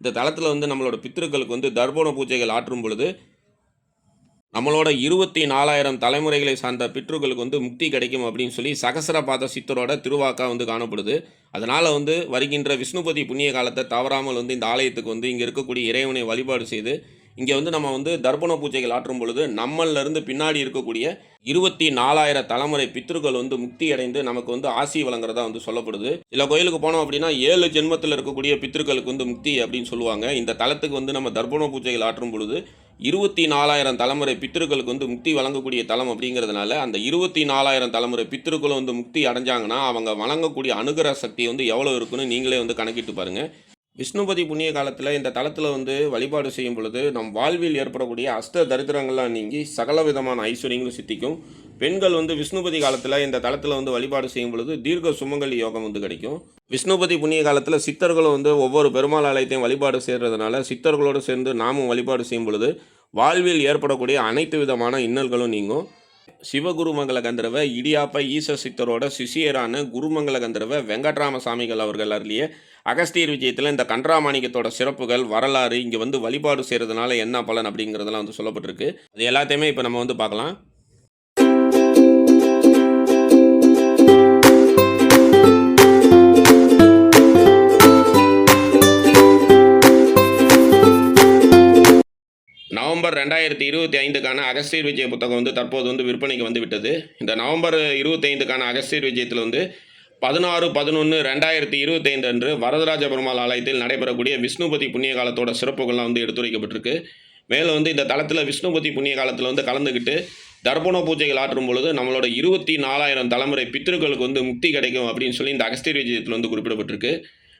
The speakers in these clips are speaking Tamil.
இந்த தளத்தில் வந்து நம்மளோட பித்திருக்களுக்கு வந்து தர்ப்பண பூஜைகள் ஆற்றும் பொழுது நம்மளோட இருபத்தி நாலாயிரம் தலைமுறைகளை சார்ந்த பித்ருக்களுக்கு வந்து முக்தி கிடைக்கும் அப்படின்னு சொல்லி சகசரபாத சித்தரோட திருவாக்கா வந்து காணப்படுது. அதனால் வந்து வருகின்ற விஷ்ணுபதி புண்ணிய காலத்தை தவறாமல் வந்து இந்த ஆலயத்துக்கு வந்து இங்கே இருக்கக்கூடிய இறைவனை வழிபாடு செய்து இங்கே வந்து நம்ம வந்து தர்ப்பண பூஜைகள் ஆற்றும் பொழுது நம்மளிருந்து இருந்து பின்னாடி இருக்கக்கூடிய இருபத்தி நாலாயிரம் தலைமுறை பித்ருக்கள் வந்து முக்தி அடைந்து நமக்கு வந்து ஆசி வழங்குறதா வந்து சொல்லப்படுது. சில கோயிலுக்கு போனோம் அப்படின்னா ஏழு ஜென்மத்தில் இருக்கக்கூடிய பித்ருக்களுக்கு வந்து முக்தி அப்படின்னு சொல்லுவாங்க. இந்த தலத்துக்கு வந்து நம்ம தர்ப்பண பூஜைகள் ஆற்றும் பொழுது இருபத்தி நாலாயிரம் தலைமுறை பித்திருக்களுக்கு வந்து முக்தி வழங்கக்கூடிய தலம் அப்படிங்கிறதுனால அந்த இருபத்தி நாலாயிரம் தலைமுறை பித்திருக்களும் வந்து முக்தி அடைஞ்சாங்கன்னா அவங்க வழங்கக்கூடிய அனுகிரக சக்தி வந்து எவ்வளோ இருக்குன்னு நீங்களே வந்து கணக்கிட்டு பாருங்கள் விஷ்ணுபதி புண்ணிய காலத்தில் இந்த தளத்தில் வந்து வழிபாடு செய்யும் பொழுது நம் வாழ்வில் ஏற்படக்கூடிய அஷ்ட தரித்திரங்கள்லாம் நீங்கி சகல விதமான ஐஸ்வர்யங்களும் சித்திக்கும். பெண்கள் வந்து விஷ்ணுபதி காலத்தில் இந்த தளத்தில் வந்து வழிபாடு செய்யும் பொழுது தீர்க்க சுமங்கலி யோகம் வந்து கிடைக்கும். விஷ்ணுபதி புண்ணிய காலத்தில் சித்தர்களும் வந்து ஒவ்வொரு பெருமாள் ஆலயத்தையும் வழிபாடு செய்கிறதுனால சித்தர்களோடு சேர்ந்து நாமும் வழிபாடு செய்யும் பொழுது வாழ்வில் ஏற்படக்கூடிய அனைத்து விதமான இன்னல்களும் நீங்கும். சிவகுருமங்கல கந்தரவ இடியாப்ப ஈச சித்தரோட சிஷியரான குருமங்கல கந்தரவ வெங்கட்ராம சாமிகள் அவர்கள் அருளிய அகஸ்தியர் விஜயத்தில் இந்த கன்றாமாணிக்கத்தோட சிறப்புகள் வரலாறு இங்கே வந்து வழிபாடு செய்கிறதுனால என்ன பலன் அப்படிங்கிறதெல்லாம் வந்து சொல்லப்பட்டிருக்கு. அது எல்லாத்தையுமே இப்போ நம்ம வந்து பார்க்கலாம். நவம்பர் ரெண்டாயிரத்தி இருபத்தி ஐந்துக்கான அகஸ்தியர் விஜய புத்தகம் வந்து தற்போது வந்து விற்பனைக்கு வந்து விட்டது. இந்த நவம்பர் இருபத்தி ஐந்துக்கான அகஸ்தியர் விஜயத்தில் வந்து பதினாறு பதினொன்று ரெண்டாயிரத்தி இருபத்தைந்து அன்று வரதராஜ பெருமாள் ஆலயத்தில் நடைபெறக்கூடிய விஷ்ணுபதி புண்ணிய காலத்தோட சிறப்புகள்லாம் வந்து எடுத்துரைக்கப்பட்டிருக்கு. மேலும் வந்து இந்த தளத்தில் விஷ்ணுபதி புண்ணிய காலத்தில் வந்து கலந்துக்கிட்டு தர்ப்பண பூஜைகள் ஆற்றும் பொழுது நம்மளோட இருபத்தி நாலாயிரம் தலைமுறை பித்திருக்களுக்கு வந்து முக்தி கிடைக்கும் அப்படின்னு சொல்லி இந்த அகஸ்தியர் விஜயத்தில் வந்து குறிப்பிடப்பட்டிருக்கு.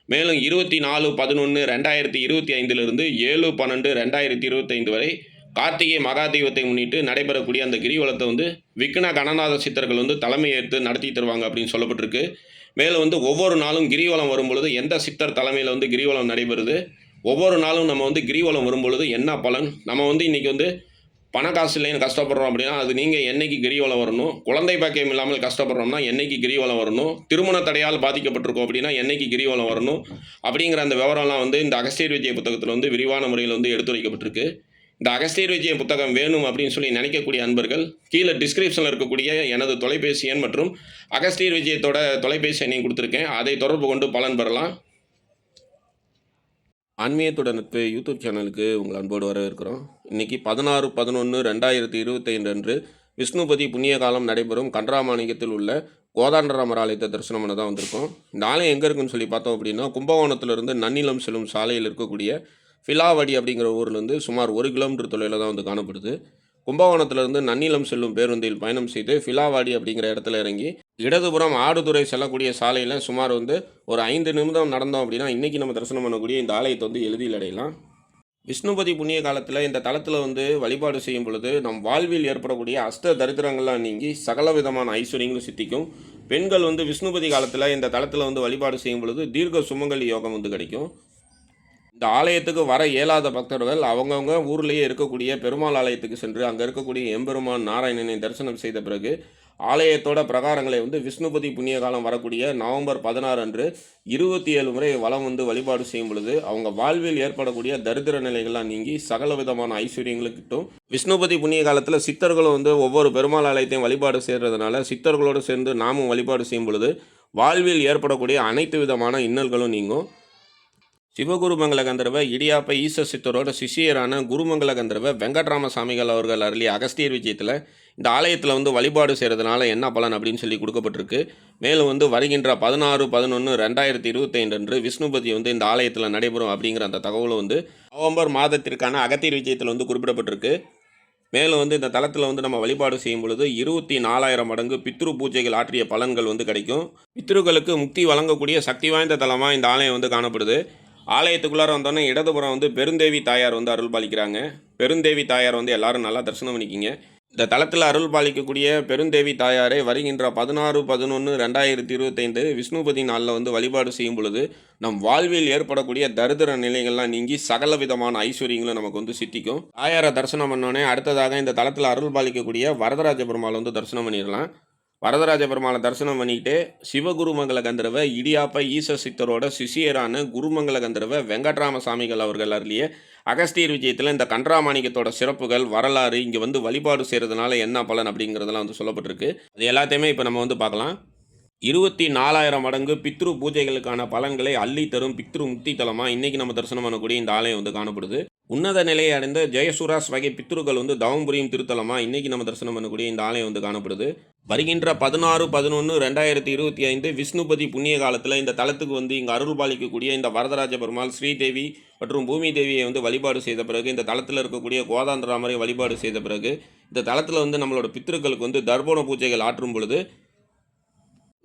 மேலும் இருபத்தி நாலு பதினொன்று ரெண்டாயிரத்தி இருபத்தி ஐந்திலிருந்து ஏழு பன்னெண்டு ரெண்டாயிரத்தி இருபத்தைந்து வரை கார்த்திகை மகா தெய்வத்தை முன்னிட்டு நடைபெறக்கூடிய அந்த கிரிவலத்தை வந்து விக்ன கணநாத சித்தர்கள் வந்து தலைமையேற்று நடத்தி தருவாங்க அப்படின்னு சொல்லப்பட்டிருக்கு. மேலும் வந்து ஒவ்வொரு நாளும் கிரிவலம் வரும்பொழுது எந்த சித்தர் தலைமையில் வந்து கிரிவலம் நடைபெறுது? ஒவ்வொரு நாளும் நம்ம வந்து கிரிவலம் வரும்பொழுது என்ன பலன்? நம்ம வந்து இன்றைக்கி வந்து பண காசு இல்லைன்னு கஷ்டப்படுறோம் அப்படின்னா அது நீங்கள் என்னைக்கு கிரிவலம் வரணும்? குழந்தை பாக்கியம் இல்லாமல் கஷ்டப்படுறோம்னா என்னைக்கு கிரிவலம் வரணும்? திருமண தடையால் பாதிக்கப்பட்டிருக்கோம் அப்படின்னா என்னைக்கு கிரிவலம் வரணும்? அப்படிங்கிற அந்த விவரம்லாம் வந்து இந்த அகஸ்தியர் விஜய புத்தகத்தில் வந்து விரிவான முறையில் வந்து எடுத்துரைக்கப்பட்டிருக்கு. இந்த அகஸ்தியர் விஜய புத்தகம் வேணும் அப்படின்னு சொல்லி நினைக்கக்கூடிய அன்பர்கள் கீழே டிஸ்கிரிப்ஷனில் இருக்கக்கூடிய எனது தொலைபேசி எண் மற்றும் அகஸ்தியர் விஜயத்தோட தொலைபேசி எண்ணையும் கொடுத்துருக்கேன். அதை தொடர்பு கொண்டு பலன் பெறலாம். ஆன்மீகத்தோட நட்பு யூடியூப் சேனலுக்கு உங்கள் அன்போடு வரவேற்கிறோம். இன்றைக்கி பதினாறு பதினொன்று ரெண்டாயிரத்தி இருபத்தைந்து அன்று விஷ்ணுபதி புண்ணிய காலம் நடைபெறும் கன்றாமாணிக்கத்தில் உள்ள கோதாண்டராமர் ஆலயத்தை தரிசனம் பண்ண தான் வந்திருக்கோம். இந்த ஆலயம் எங்கே இருக்குன்னு சொல்லி பார்த்தோம் அப்படின்னா கும்பகோணத்திலிருந்து நன்னிலம் செல்லும் சாலையில் இருக்கக்கூடிய ஃபிலாவடி அப்படிங்கிற ஊர்லேருந்து சுமார் ஒரு கிலோமீட்டர் தொலைவில் தான் வந்து காணப்படுது. கும்பகோணத்திலிருந்து நன்னிலம் செல்லும் பேருந்தில் பயணம் செய்து ஃபிலாவாடி அப்படிங்கிற இடத்துல இறங்கி இடதுபுறம் ஆடுதுறை செல்லக்கூடிய சாலையில் சுமார் வந்து ஒரு ஐந்து நிமிடம் நடந்தோம் அப்படின்னா இன்றைக்கி நம்ம தரிசனம் பண்ணக்கூடிய இந்த ஆலயத்தை வந்து எளிதில் அடையலாம். விஷ்ணுபதி புண்ணிய காலத்தில் இந்த தளத்தில் வந்து வழிபாடு செய்யும் பொழுது நம் வாழ்வில் ஏற்படக்கூடிய அஷ்ட தரித்திரங்கள்லாம் நீங்கி சகல விதமான ஐஸ்வர்யங்களும் சித்திக்கும். பெண்கள் வந்து விஷ்ணுபதி காலத்தில் இந்த தளத்தில் வந்து வழிபாடு செய்யும் பொழுது தீர்க்க சுமங்கலி யோகம் வந்து கிடைக்கும். இந்த ஆலயத்துக்கு வர இயலாத பக்தர்கள் அவங்கவுங்க ஊர்லேயே இருக்கக்கூடிய பெருமாள் ஆலயத்துக்கு சென்று அங்கே இருக்கக்கூடிய எம்பெருமான் நாராயணனை தரிசனம் செய்த பிறகு ஆலயத்தோட பிரகாரங்களை வந்து விஷ்ணுபதி புண்ணிய காலம் வரக்கூடிய நவம்பர் பதினாறு அன்று இருபத்தி ஏழு முறை வளம் வந்து வழிபாடு செய்யும் பொழுது அவங்க வாழ்வில் ஏற்படக்கூடிய தரித்திர நிலைகள்லாம் நீங்கி சகல விதமான ஐஸ்வர்யங்களும் கிட்டும் விஷ்ணுபதி புண்ணிய காலத்தில் சித்தர்களும் வந்து ஒவ்வொரு பெருமாள் ஆலயத்தையும் வழிபாடு செய்கிறதுனால சித்தர்களோடு சேர்ந்து நாமும் வழிபாடு செய்யும் பொழுது வாழ்வில் ஏற்படக்கூடிய அனைத்து விதமான இன்னல்களும் நீங்கும். சிவகுருமங்கல கந்தர்வ இடியாப்ப ஈச சித்தரோட சிஷியரான குருமங்கல கந்தர்வ வெங்கட்ராம சாமிகள் அவர்கள் அருளிய அகஸ்தியர் விஜயத்தில் இந்த ஆலயத்தில் வந்து வழிபாடு செய்கிறதுனால என்ன பலன் அப்படின்னு சொல்லி கொடுக்கப்பட்டிருக்கு. மேலும் வந்து வருகின்ற பதினாறு பதினொன்று ரெண்டாயிரத்தி இருபத்தைந்து அன்று விஷ்ணுபதி வந்து இந்த ஆலயத்தில் நடைபெறும் அப்படிங்கிற அந்த தகவலும் வந்து நவம்பர் மாதத்திற்கான அகத்தியர் விஜயத்தில் வந்து குறிப்பிடப்பட்டிருக்கு. மேலும் வந்து இந்த தளத்தில் வந்து நம்ம வழிபாடு செய்யும் பொழுது இருபத்தி நாலாயிரம் மடங்கு பித்ரு பூஜைகள் ஆற்றிய பலன்கள் வந்து கிடைக்கும். பித்ருக்களுக்கு முக்தி வழங்கக்கூடிய சக்தி வாய்ந்த தலமாக இந்த ஆலயம் வந்து காணப்படுது. ஆலயத்துக்குள்ளார வந்தோன்னே இடதுபுறம் வந்து பெருந்தேவி தாயார் வந்து அருள் பாலிக்கிறாங்க. பெருந்தேவி தாயார் வந்து எல்லாரும் நல்லா தரிசனம் பண்ணிக்கிங்க. இந்த தளத்தில் அருள் பாலிக்கக்கூடிய பெருந்தேவி தாயாரை வருகின்ற பதினாறு பதினொன்று ரெண்டாயிரத்தி இருபத்தைந்து விஷ்ணுபதி நாளில் வந்து வழிபாடு செய்யும் பொழுது நம் வாழ்வில் ஏற்படக்கூடிய தரித்திர நிலைகள்லாம் நீங்கி சகல விதமான ஐஸ்வர்யங்களும் நமக்கு வந்து சித்திக்கும். தாயாரை தரிசனம் பண்ணோன்னே அடுத்ததாக இந்த தளத்தில் அருள் பாலிக்கக்கூடிய வரதராஜ பெருமாள் வந்து தரிசனம் பண்ணிடலாம். வரதராஜ பெருமாளை தரிசனம் பண்ணிக்கிட்டு சிவகுருமங்கல கந்தரவ இடியாப்ப ஈச சித்தரோட சிஷியரான குருமங்கல கந்தரவ வெங்கட்ராம சாமிகள் அவர்கள் அருளிய அகஸ்தியர் விஜயத்தில் இந்த கன்றாமாணிக்கத்தோட சிறப்புகள் வரலாறு இங்கே வந்து வழிபாடு செய்கிறதுனால என்ன பலன் அப்படிங்கிறதெல்லாம் வந்து சொல்லப்பட்டிருக்கு. அது எல்லாத்தையுமே இப்போ நம்ம வந்து பார்க்கலாம். இருபத்தி நாலாயிரம் மடங்கு பித்ரு பூஜைகளுக்கான பலன்களை அள்ளி தரும் பித்ரு முக்தி தலமாக இன்னைக்கு நம்ம தரிசனம் பண்ணக்கூடிய இந்த ஆலயம் வந்து காணப்படுது. உன்னத நிலையை அடைந்த ஜெயசுராஸ் வகை பித்ருக்கள் வந்து தவம் புரியும் திருத்தலமாக இன்னைக்கு நம்ம தரிசனம் பண்ணக்கூடிய இந்த ஆலயம் வந்து காணப்படுது. வருகின்ற பதினாறு பதினொன்று ரெண்டாயிரத்தி இருபத்தி ஐந்து விஷ்ணுபதி புண்ணிய காலத்தில் இந்த தலத்துக்கு வந்து இங்கே அருள் பாலிக்கக்கூடிய இந்த வரதராஜ பெருமாள் ஸ்ரீதேவி மற்றும் பூமி தேவியை வந்து வழிபாடு செய்த பிறகு இந்த தளத்தில் இருக்கக்கூடிய கோதாந்தராமரை வழிபாடு செய்த பிறகு இந்த தளத்தில் வந்து நம்மளோட பித்ருக்களுக்கு வந்து தர்ப்பண பூஜைகள் ஆற்றும் பொழுது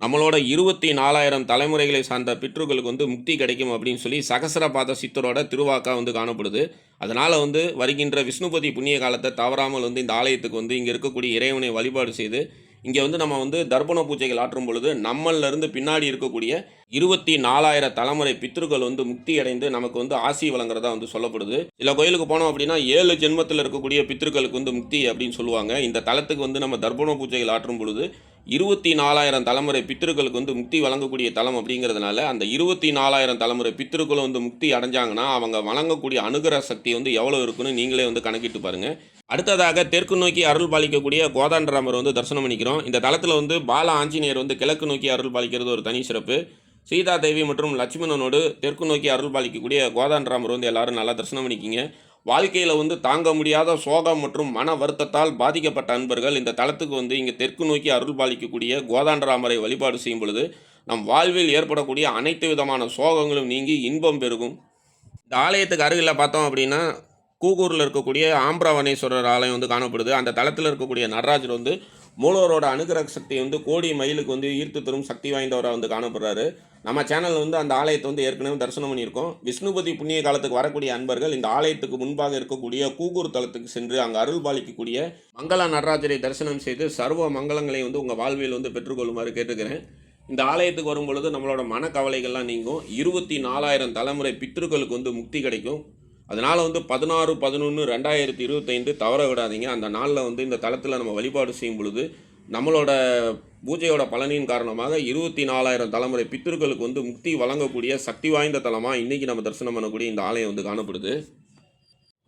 நம்மளோட இருபத்தி நாலாயிரம் தலைமுறைகளை சார்ந்த பித்ருக்களுக்கு வந்து முக்தி கிடைக்கும் அப்படின்னு சொல்லி சகசரபாத சித்தரோட திருவாக்கா வந்து காணப்படுது. அதனால் வந்து வருகின்ற விஷ்ணுபதி புண்ணிய காலத்தை தவறாமல் வந்து இந்த ஆலயத்துக்கு வந்து இங்கே இருக்கக்கூடிய இறைவனை வழிபாடு செய்து இங்கே வந்து நம்ம வந்து தர்ப்பண பூஜைகள் ஆற்றும் பொழுது நம்மளிருந்து பின்னாடி இருக்கக்கூடிய இருபத்தி நாலாயிரம் தலைமுறை பித்ருக்கள் வந்து முக்தி அடைந்து நமக்கு வந்து ஆசி வழங்குறதா வந்து சொல்லப்படுது. சில கோயிலுக்கு போனோம் அப்படின்னா ஏழு ஜென்மத்தில் இருக்கக்கூடிய பித்ருக்களுக்கு வந்து முக்தி அப்படின்னு சொல்லுவாங்க. இந்த தலத்துக்கு வந்து நம்ம தர்ப்பண பூஜைகள் ஆற்றும் பொழுது இருபத்தி நாலாயிரம் தலைமுறை பித்திருக்களுக்கு வந்து முக்தி வழங்கக்கூடிய தலம் அப்படிங்கிறதுனால அந்த இருபத்தி நாலாயிரம் தலைமுறை பித்திருக்களும் வந்து முக்தி அடைஞ்சாங்கன்னா அவங்க வழங்கக்கூடிய அனுகிரக சக்தி வந்து எவ்வளோ இருக்குன்னு நீங்களே வந்து கணக்கிட்டு பாருங்கள் அடுத்ததாக தெற்கு நோக்கி அருள் பாலிக்கக்கூடிய கோதாண்டராமர் வந்து தரிசனம் பண்ணிக்கிறோம். இந்த தளத்தில் வந்து பால ஆஞ்சநேயர் வந்து கிழக்கு நோக்கி அருள் பாலிக்கிறது ஒரு தனி சிறப்பு. சீதா தேவி மற்றும் லட்சுமணனோடு தெற்கு நோக்கி அருள் பாலிக்கக்கூடிய கோதாண்டராமர் வந்து எல்லாரும் நல்லா தரிசனம் பண்ணிக்கிங்க. வாழ்க்கையில் வந்து தாங்க முடியாத சோகம் மற்றும் மன வருத்தத்தால் பாதிக்கப்பட்ட அன்பர்கள் இந்த தளத்துக்கு வந்து இங்கே தெற்கு நோக்கி அருள் பாலிக்கக்கூடிய கோதாண்டராமரை வழிபாடு செய்யும் பொழுது நம் வாழ்வில் ஏற்படக்கூடிய அனைத்து விதமான சோகங்களும் நீங்கி இன்பம் பெருகும். இந்த ஆலயத்துக்கு அருகில் பார்த்தோம் அப்படின்னா கூகூரில் இருக்கக்கூடிய ஆம்பிரவனேஸ்வரர் ஆலயம் வந்து காணப்படுது. அந்த தளத்தில் இருக்கக்கூடிய நடராஜர் வந்து மூலவரோட அனுகிரக சக்தி வந்து கோடி மயிலுக்கு வந்து ஈர்த்து தரும் சக்தி வாய்ந்தவராக வந்து காணப்படுறாரு. நம்ம சேனலில் வந்து அந்த ஆலயத்தை வந்து ஏற்கனவே தரிசனம் பண்ணியிருக்கோம். விஷ்ணுபதி புண்ணிய காலத்துக்கு வரக்கூடிய அன்பர்கள் இந்த ஆலயத்துக்கு முன்பாக இருக்கக்கூடிய கூகூர் தலத்துக்கு சென்று அங்கே அருள் பாலிக்கக்கூடிய மங்கள நடராஜரை தரிசனம் செய்து சர்வ மங்களங்களை வந்து உங்கள் வாழ்வில் வந்து பெற்றுக்கொள்ளுமாறு கேட்டுக்கிறேன். இந்த ஆலயத்துக்கு வரும் பொழுது நம்மளோட மனக்கவலைகள்லாம் நீங்கும். இருபத்தி நாலாயிரம் தலைமுறை பித்ருக்களுக்கு வந்து முக்தி கிடைக்கும். அதனால் வந்து பதினாறு பதினொன்று ரெண்டாயிரத்தி இருபத்தைந்து தவற விடாதீங்க. அந்த நாளில் வந்து இந்த தளத்தில் நம்ம வழிபாடு செய்யும் பொழுது நம்மளோட பூஜையோட பலனின் காரணமாக இருபத்தி நாலாயிரம் தலைமுறை பித்தர்களுக்கு வந்து முக்தி வழங்கக்கூடிய சக்தி வாய்ந்த தலமாக இன்றைக்கி நம்ம தரிசனம் பண்ணக்கூடிய இந்த ஆலயம் வந்து காணப்படுது.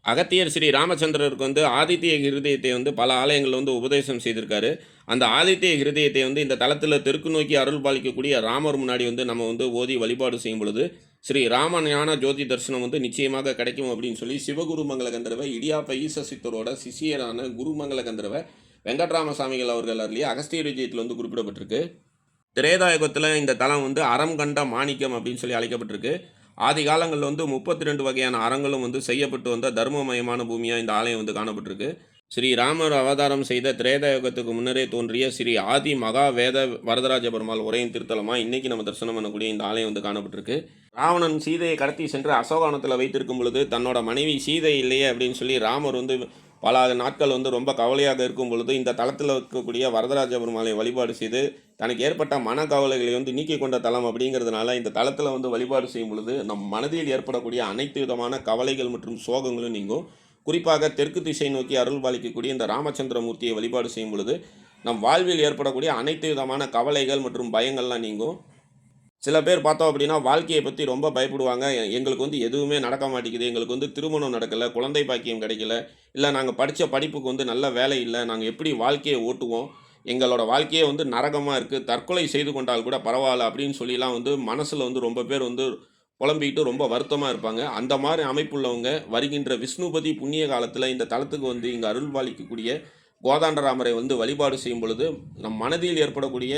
அகத்தியர் ஸ்ரீ ராமச்சந்திரருக்கு வந்து ஆதித்ய ஹிருதயத்தை வந்து பல ஆலயங்களில் வந்து உபதேசம் செய்திருக்காரு. அந்த ஆதித்ய ஹிருதயத்தை வந்து இந்த தளத்தில் தெற்கு நோக்கி அருள் பாலிக்கக்கூடிய ராமர் முன்னாடி வந்து நம்ம வந்து ஓதி வழிபாடு செய்யும் பொழுது ஸ்ரீ ராமஞான ஜோதி தரிசனம் வந்து நிச்சயமாக கிடைக்கும் அப்படின்னு சொல்லி சிவகுருமங்கல கந்தரவ இடியாப்ப ஈச சித்தரோட சிஷியரான குருமங்கல கந்தரவ வெங்கட்ராமசாமிகள் அவர்கள் அருளிய அகஸ்திய விஜயத்தில் வந்து குறிப்பிடப்பட்டிருக்கு. திரேதாயுகத்தில் இந்த தலம் வந்து அறம் கண்ட மாணிக்கம் அப்படின்னு சொல்லி அழைக்கப்பட்டிருக்கு. ஆதி காலங்களில் வந்து முப்பத்தி ரெண்டு வகையான அறங்களும் வந்து செய்யப்பட்டு வந்த தர்மமயமான பூமியாக இந்த ஆலயம் வந்து காணப்பட்டிருக்கு. ஸ்ரீ ராமர் அவதாரம் செய்த திரேதாயுகத்துக்கு முன்னரே தோன்றிய ஸ்ரீ ஆதி மகா வேத வரதராஜ பெருமாள் உரையின் திருத்தலமாக இன்றைக்கி நம்ம தரிசனம் பண்ணக்கூடிய இந்த ஆலயம் வந்து காணப்பட்டிருக்கு. ராவணன் சீதையை கடத்தி சென்று அசோகானத்தில் வைத்திருக்கும் பொழுது தன்னோட மனைவி சீதை இல்லையே அப்படின்னு சொல்லி ராமர் வந்து பல நாட்கள் வந்து ரொம்ப கவலையாக இருக்கும் பொழுது இந்த தளத்தில் இருக்கக்கூடிய வரதராஜ பெருமாளை வழிபாடு செய்து தனக்கு ஏற்பட்ட மனக்கவலைகளை வந்து நீக்கி கொண்ட தலம் அப்படிங்கிறதுனால இந்த தளத்தில் வந்து வழிபாடு செய்யும் பொழுது நம் மனதில் ஏற்படக்கூடிய அனைத்து விதமான கவலைகள் மற்றும் சோகங்களும் நீங்கும். குறிப்பாக தெற்கு திசை நோக்கி அருள் பாலிக்கக்கூடிய இந்த ராமச்சந்திரமூர்த்தியை வழிபாடு செய்யும் பொழுது நம் வாழ்வில் ஏற்படக்கூடிய அனைத்து விதமான கவலைகள் மற்றும் பயங்கள்லாம் நீங்கும். சில பேர் பார்த்தோம் அப்படின்னா வாழ்க்கையை பற்றி ரொம்ப பயப்படுவாங்க. எங்களுக்கு வந்து எதுவுமே நடக்க மாட்டேங்குது. எங்களுக்கு வந்து திருமணம் நடக்கலை குழந்தை பாக்கியம் கிடைக்கல இல்லை நாங்கள் படித்த படிப்புக்கு வந்து நல்ல வேலை இல்லை நாங்கள் எப்படி வாழ்க்கையை ஓட்டுவோம்? எங்களோட வாழ்க்கையே வந்து நரகமாக இருக்குது தற்கொலை செய்து கொண்டால் கூட பரவாயில்ல அப்படின்னு சொல்லிலாம் வந்து மனசில் வந்து ரொம்ப பேர் வந்து புலம்பிக்கிட்டு ரொம்ப வருத்தமாக இருப்பாங்க. அந்த மாதிரி அமைப்புள்ளவங்க வருகின்ற விஷ்ணுபதி புண்ணிய காலத்தில் இந்த தளத்துக்கு வந்து இங்கே அருள் பாலிக்கக்கூடிய கோதாண்டராமரை வந்து வழிபாடு செய்யும் பொழுது நம் மனதில் ஏற்படக்கூடிய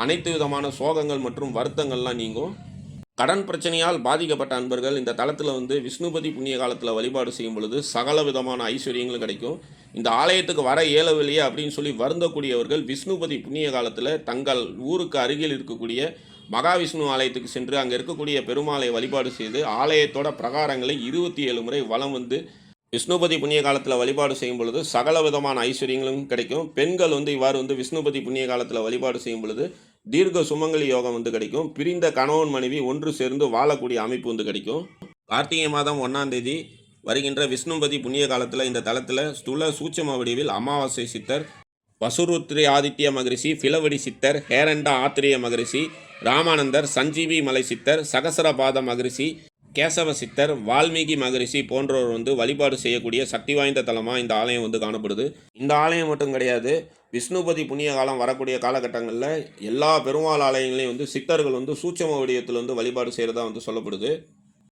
அனைத்து விதமான சோகங்கள் மற்றும் வருத்தங்கள்லாம் நீங்கும். கடன் பிரச்சனையால் பாதிக்கப்பட்ட அன்பர்கள் இந்த தளத்தில் வந்து விஷ்ணுபதி புண்ணிய காலத்தில் வழிபாடு செய்யும் பொழுது சகல விதமான ஐஸ்வர்யங்களும் கிடைக்கும். இந்த ஆலயத்துக்கு வர இயலவில்லையே அப்படின்னு சொல்லி வருந்தக்கூடியவர்கள் விஷ்ணுபதி புண்ணிய காலத்தில் தங்கள் ஊருக்கு அருகில் இருக்கக்கூடிய மகாவிஷ்ணு ஆலயத்துக்கு சென்று அங்கே இருக்கக்கூடிய பெருமாளை வழிபாடு செய்து ஆலயத்தோட பிரகாரங்களை இருபத்தி ஏழு முறை வலம் வந்து விஷ்ணுபதி புண்ணிய காலத்தில் வழிபாடு செய்யும் பொழுது சகல விதமான ஐஸ்வர்யங்களும் கிடைக்கும். பெண்கள் வந்து இவ்வாறு வந்து விஷ்ணுபதி புண்ணிய காலத்தில் வழிபாடு செய்யும் பொழுது தீர்க்க சுமங்கலி யோகம் வந்து கிடைக்கும். பிரிந்த கணவன் மனைவி ஒன்று சேர்ந்து வாழக்கூடிய அமைப்பு வந்து கிடைக்கும். கார்த்திகை மாதம் ஒன்றாம் தேதி வருகின்ற விஷ்ணுபதி புண்ணிய காலத்தில் இந்த தலத்தில் ஸ்துல சூட்சம வடிவில் அமாவாசை சித்தர் வசுருத்ரி ஆதித்ய மகரிஷி பிலவடி சித்தர் ஹேரண்டா ஆத்திரிய மகரிஷி ராமானந்தர் சஞ்சீவி மலை சித்தர் சகசரபாத மகரிஷி கேசவ சித்தர் வால்மீகி மகரிஷி போன்றோர் வந்து வழிபாடு செய்யக்கூடிய சக்தி வாய்ந்த தலமாக இந்த ஆலயம் வந்து காணப்படுது. இந்த ஆலயம் மட்டும் கிடையாது விஷ்ணுபதி புண்ணிய காலம் வரக்கூடிய காலகட்டங்களில் எல்லா பெருமாள் ஆலயங்களையும் வந்து சித்தர்கள் வந்து சூட்சம வடிவத்தில் வந்து வழிபாடு செய்கிறதா வந்து சொல்லப்படுது.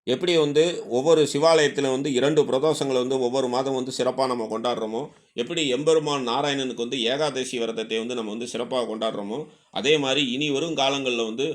எப்படி வந்து ஒவ்வொரு சிவாலயத்தில் வந்து இரண்டு பிரதோஷங்களை வந்து ஒவ்வொரு மாதம் வந்து சிறப்பாக நம்ம கொண்டாடுறோமோ எப்படி எம்பெருமான் நாராயணனுக்கு வந்து ஏகாதசி விரதத்தை வந்து நம்ம வந்து சிறப்பாக கொண்டாடுறோமோ அதே மாதிரி இனி வரும் காலங்களில் வந்து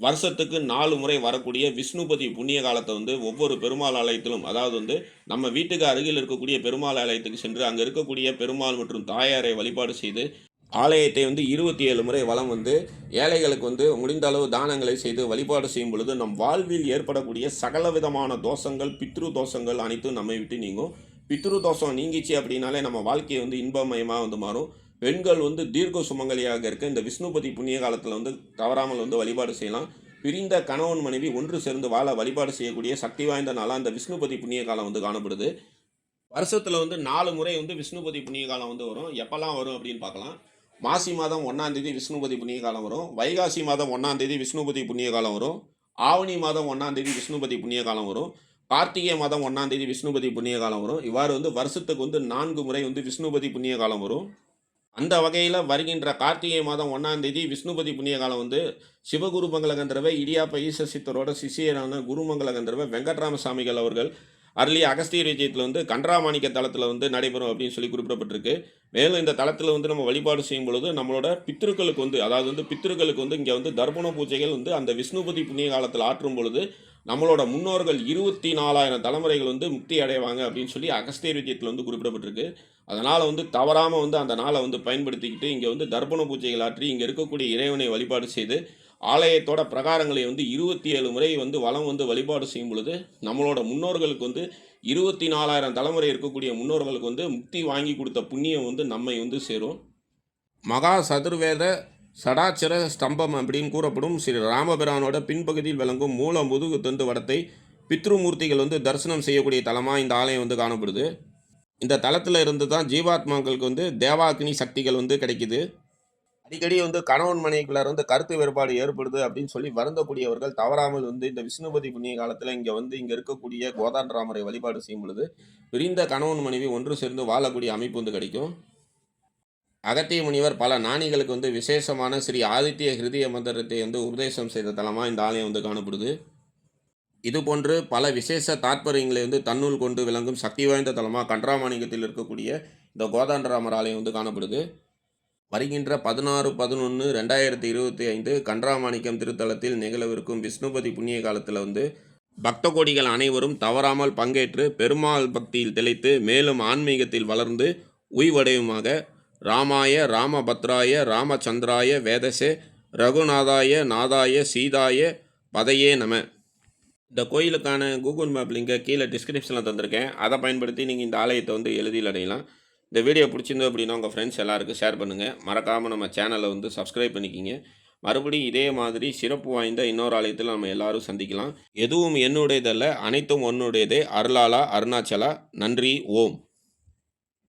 வருஷத்துக்கு நாலு முறை வரக்கூடிய விஷ்ணுபதி புண்ணிய காலத்தை வந்து ஒவ்வொரு பெருமாள் ஆலயத்திலும் அதாவது வந்து நம்ம வீட்டுக்கு அருகில் இருக்கக்கூடிய பெருமாள் ஆலயத்துக்கு சென்று அங்கே இருக்கக்கூடிய பெருமாள் மற்றும் தாயாரை வழிபாடு செய்து ஆலயத்தை வந்து இருபத்தி ஏழு முறை வளம் வந்து ஏழைகளுக்கு வந்து முடிந்த அளவு தானங்களை செய்து வழிபாடு செய்யும் பொழுது நம் வாழ்வில் ஏற்படக்கூடிய சகல விதமான தோஷங்கள் பித்ரு தோஷங்கள் அனைத்தும் நம்மை விட்டு நீங்கும். பித்ரு தோஷம் நீங்கிச்சு அப்படின்னாலே நம்ம வாழ்க்கையை வந்து இன்பமயமாக வந்து மாறும். பெண்கள் வந்து தீர்க்க சுமங்கலியாக இருக்க இந்த விஷ்ணுபதி புண்ணிய காலத்தில் வந்து தவறாமல் வந்து வழிபாடு செய்யலாம். பிரிந்த கணவன் மனைவி ஒன்று சேர்ந்து வாழ வழிபாடு செய்யக்கூடிய சக்தி வாய்ந்த நாளாக இந்த விஷ்ணுபதி புண்ணிய காலம் வந்து காணப்படுது. வருஷத்தில் வந்து நாலு முறை வந்து விஷ்ணுபதி புண்ணிய காலம் வந்து வரும். எப்போல்லாம் வரும் அப்படின்னு பார்க்கலாம். மாசி மாதம் ஒன்றாம் தேதி விஷ்ணுபதி புண்ணிய காலம் வரும். வைகாசி மாதம் ஒன்றாம் தேதி விஷ்ணுபதி புண்ணிய காலம் வரும். ஆவணி மாதம் ஒன்றாம் தேதி விஷ்ணுபதி புண்ணிய காலம் வரும். கார்த்திகை மாதம் ஒன்றாம் தேதி விஷ்ணுபதி புண்ணிய காலம் வரும். இவ்வாறு வந்து வருஷத்துக்கு வந்து நான்கு முறை வந்து விஷ்ணுபதி புண்ணிய காலம் வரும். அந்த வகையில் வருகின்ற கார்த்திகை மாதம் ஒன்றாம் தேதி விஷ்ணுபதி புண்ணிய காலம் வந்து சிவகுருமங்கல கந்தர்வ இடியாப்ப ஈச சித்தரோட சிஷியரான குருமங்கல கந்தர்வ வெங்கட்ராம சாமிகள் அவர்கள் அருளி அகஸ்திய விஜயத்தில் வந்து கன்றாமாணிக்க தளத்தில் வந்து நடைபெறும் அப்படின்னு சொல்லி குறிப்பிடப்பட்டிருக்கு. மேலும் இந்த தளத்தில் வந்து நம்ம வழிபாடு செய்யும் பொழுது நம்மளோட பித்ருக்களுக்கு வந்து அதாவது வந்து பித்ருக்களுக்கு வந்து இங்கே வந்து தர்ப்பண பூஜைகள் வந்து அந்த விஷ்ணுபதி புண்ணிய காலத்தில் ஆற்றும் பொழுது நம்மளோட முன்னோர்கள் இருபத்தி நாலாயிரம் தலைமுறைகள் வந்து முக்தி அடைவாங்க அப்படின்னு சொல்லி அகஸ்தியர் விஜயத்தில் வந்து குறிப்பிடப்பட்டிருக்கு. அதனால் வந்து தவறாமல் வந்து அந்த நாளை வந்து பயன்படுத்திக்கிட்டு இங்கே வந்து தர்ப்பண பூஜைகள் ஆற்றி இங்கே இருக்கக்கூடிய இறைவனை வழிபாடு செய்து ஆலயத்தோட பிரகாரங்களை வந்து இருபத்தி ஏழு முறை வந்து வளம் வந்து வழிபாடு செய்யும் பொழுது நம்மளோட முன்னோர்களுக்கு வந்து இருபத்தி நாலாயிரம் தலைமுறை இருக்கக்கூடிய முன்னோர்களுக்கு வந்து முக்தி வாங்கி கொடுத்த புண்ணியம் வந்து நம்மை வந்து சேரும். மகா சதுர்வேத சடாச்சர ஸ்தம்பம் அப்படின்னு கூறப்படும் ஸ்ரீ ராமபிரானோட பின்பகுதியில் விளங்கும் மூல முதுகு தந்து வடத்தை பித்ருமூர்த்திகள் வந்து தரிசனம் செய்யக்கூடிய தலமாக இந்த ஆலயம் வந்து காணப்படுது. இந்த தலத்தில் இருந்து தான் ஜீவாத்மாக்களுக்கு வந்து தேவாக்னி சக்திகள் வந்து கிடைக்குது. அடிக்கடி வந்து கணவன் மனைவிக்குள்ளார் வந்து கருத்து வேறுபாடு ஏற்படுது அப்படின்னு சொல்லி வருந்தக்கூடியவர்கள் தவறாமல் வந்து இந்த விஷ்ணுபதி புண்ணிய காலத்தில் இங்கே வந்து இங்கே இருக்கக்கூடிய கோதாண்டராமரை வழிபாடு செய்யும் பொழுது பிரிந்த கணவன் மனைவி ஒன்று சேர்ந்து வாழக்கூடிய அமைப்பு வந்து கிடைக்கும். அகத்திய முனிவர் பல ஞானிகளுக்கு வந்து விசேஷமான ஸ்ரீ ஆதித்ய ஹிருதய மந்திரத்தை வந்து உபதேசம் செய்த தலமாக இந்த ஆலயம் வந்து காணப்படுது. இதுபோன்று பல விசேஷ தாற்பயங்களை வந்து தன்னுள் கொண்டு விளங்கும் சக்தி வாய்ந்த தலமாக கன்றாமாணிக்கத்தில் இருக்கக்கூடிய இந்த கோதாண்டராமர் ஆலயம் வந்து காணப்படுது. வருகின்ற பதினாறு பதினொன்று ரெண்டாயிரத்தி இருபத்தி ஐந்து கன்றாமாணிக்கம் திருத்தலத்தில் நிகழவிருக்கும் விஷ்ணுபதி புண்ணிய காலத்தில் வந்து பக்த கோடிகள் அனைவரும் தவறாமல் பங்கேற்று பெருமாள் பக்தியில் திளைத்து மேலும் ஆன்மீகத்தில் வளர்ந்து உய்வடையுமாக ராமாய ராமபத்ராய ராமச்சந்திராய வேதசே ரகுநாதாய நாதாய சீதாய பதையே நம. இந்த கோயிலுக்கான கூகுள் மேப் லிங்கை கீழே டிஸ்கிரிப்ஷனில் தந்திருக்கேன். அதை பயன்படுத்தி நீங்கள் இந்த ஆலயத்தை வந்து எழுதியில் அடையலாம். இந்த வீடியோ பிடிச்சிருந்தோம் அப்படின்னா உங்கள் ஃப்ரெண்ட்ஸ் எல்லாருக்கும் ஷேர் பண்ணுங்கள் மறக்காமல் நம்ம சேனலை வந்து சப்ஸ்கிரைப் பண்ணிக்கிங்க. மறுபடியும் இதே மாதிரி சிறப்பு வாய்ந்த இன்னொரு ஆலயத்தில் நம்ம எல்லாரும் சந்திக்கலாம். எதுவும் என்னுடையதல்ல அனைத்தும் உன்னுடையதே. அருளாலா அருணாச்சலா நன்றி ஓம்.